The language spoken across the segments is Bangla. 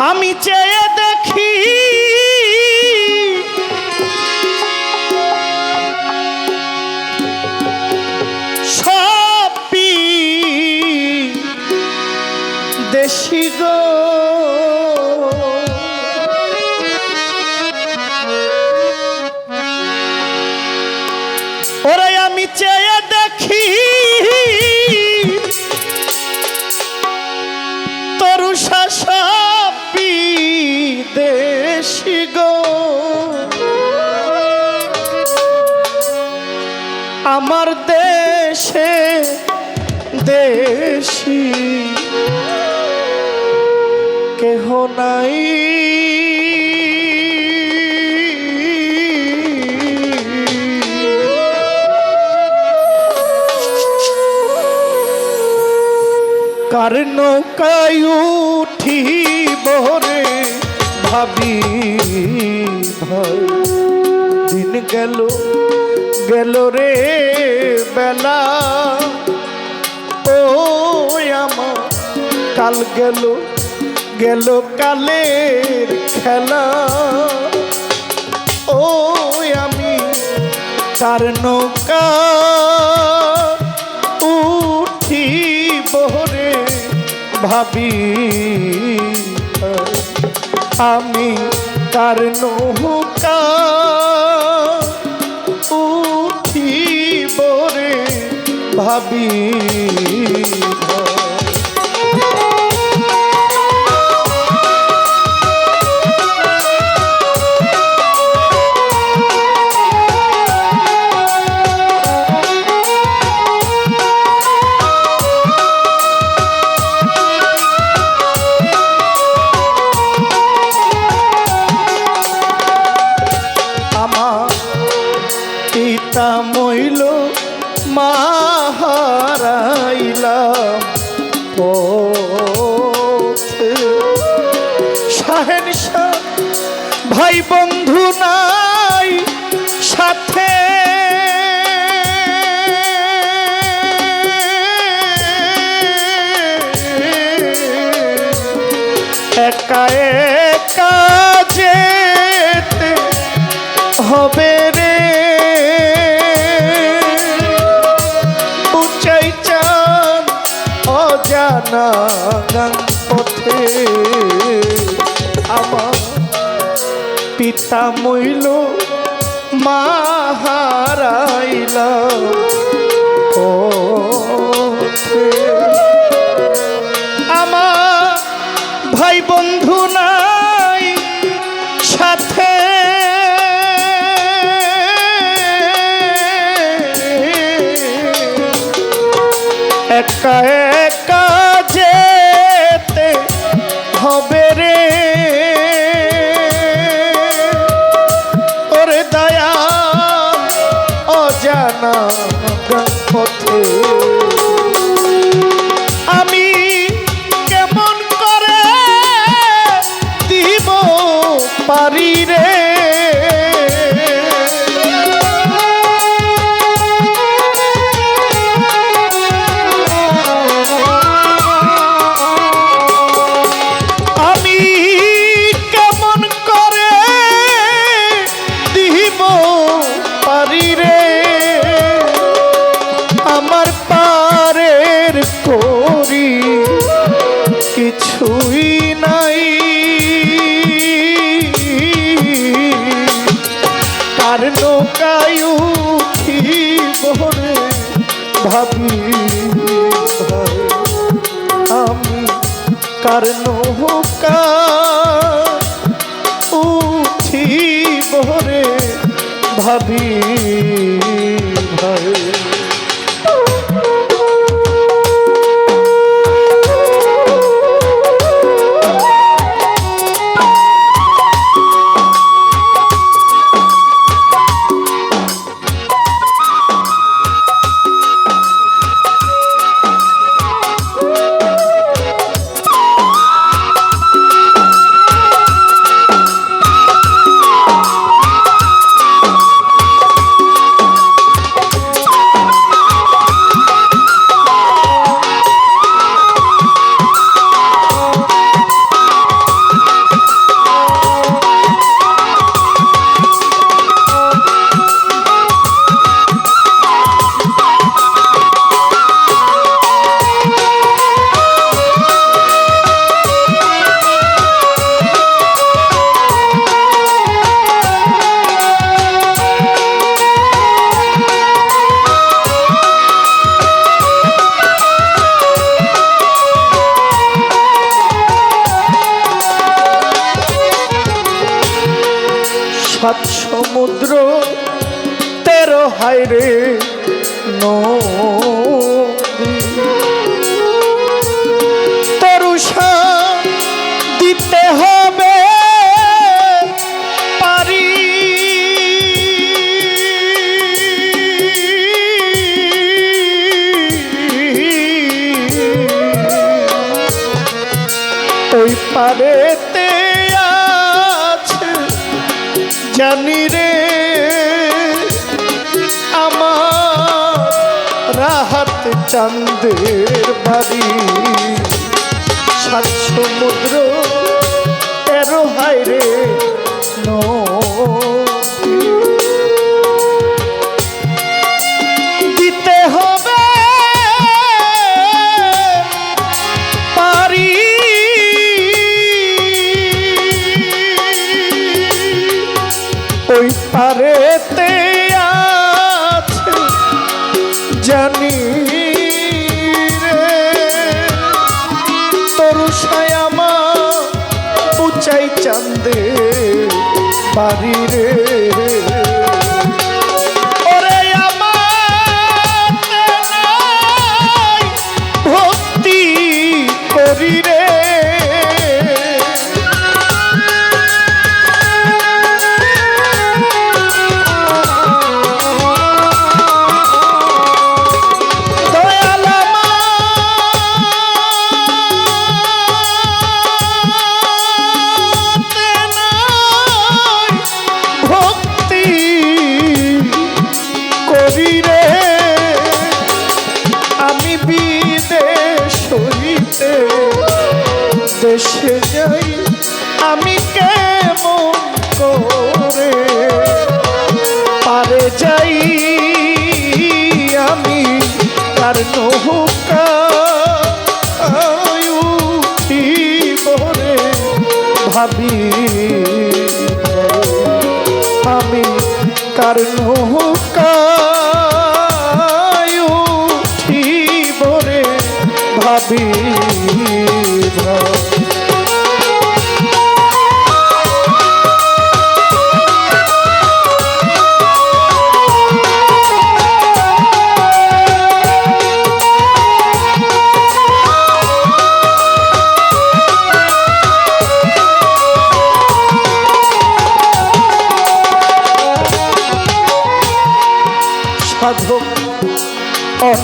আমি চেয়ে দেখি কার নৌকায় উঠি বরে ভাবি ভাই দিন গেল গেল রে বেলা। ও আমার কাল গেল গেল কালের খেলা। ও আমি তার নৌকা ভাবি আমি তার নৌকা উঠি বরে ভাবি। বন্ধু নাই সাথে পিতা মইল মাহারাইলা ও আমার ভাই বন্ধু নাই সাথে। একা একা যেতে হবে রে। কার নৌকা উঠি ভরে ভাবি তেরো হাইরে নদী। তরুষা দিতে হবে পারি। ওই পারেতে আছে জানি রে আমার রাহাত চাঁদের বাড়ি সাত সমুদ্র তেরো হাইরে নদী। দিতে হবে পারি ওই পারেতে বাড়ি রে দেশে যাই, আমি কেমন করে পারে যাই? আমি তার বরে ভাবি। আমি কার বরে ভাবি ভাবি।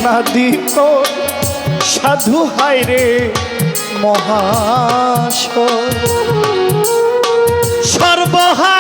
অনাদিক সাধু হাইরে মহাশ সর্বহারা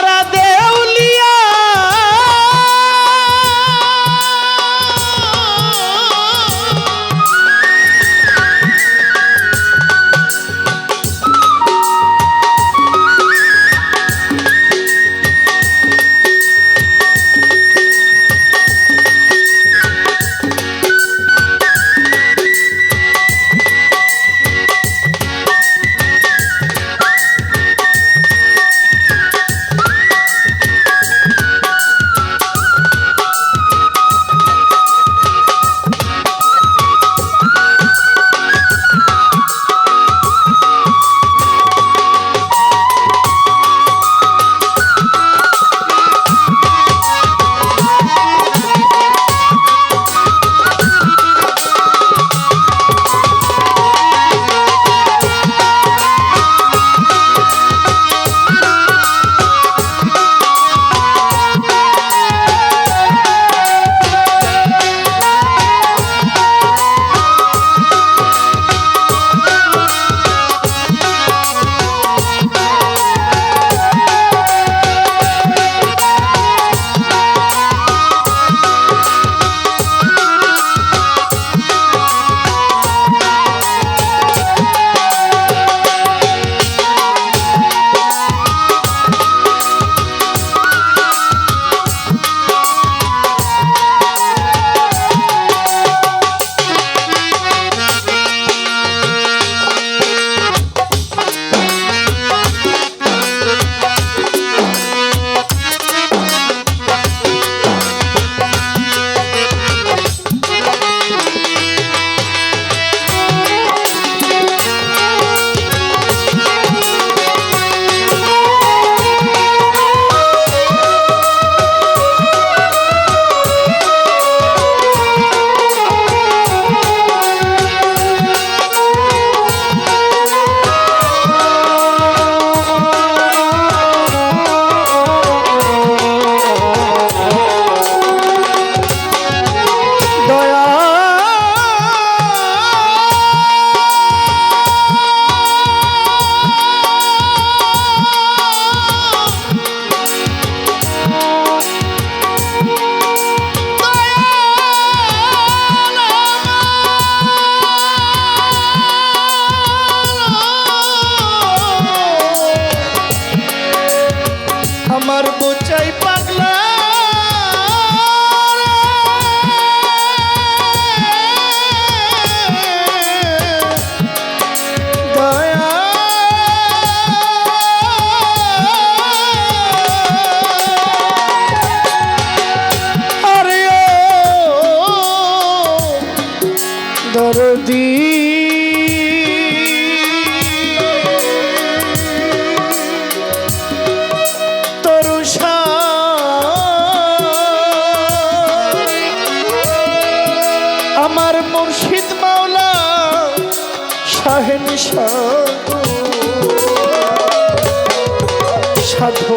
সাধু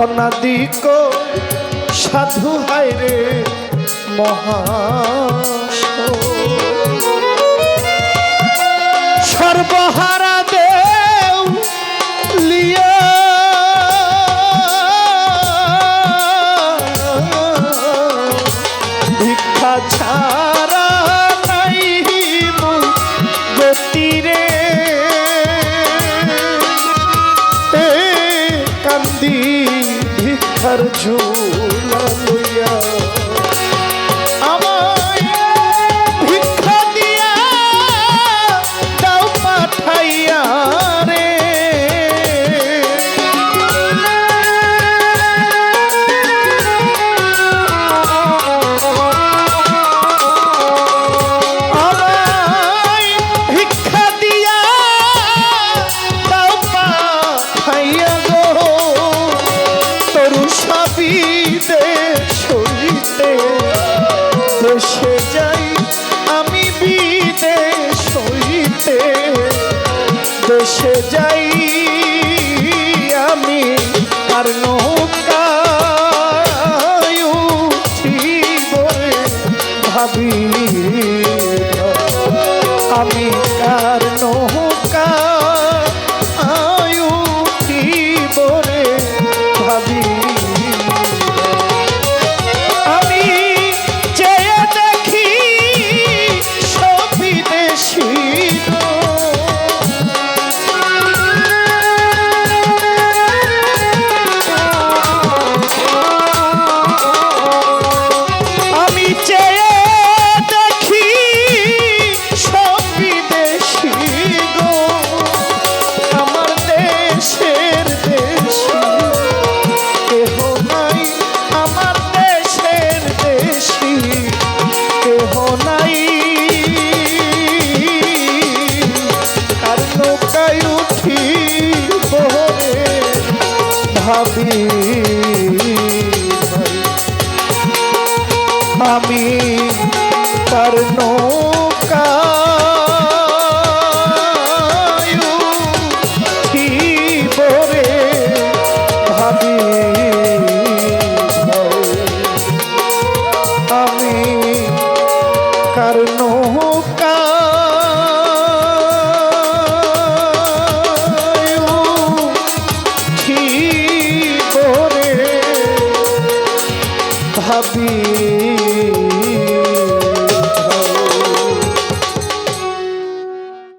অনাদিক সাধু হায় রে মহা আমি তার নৌ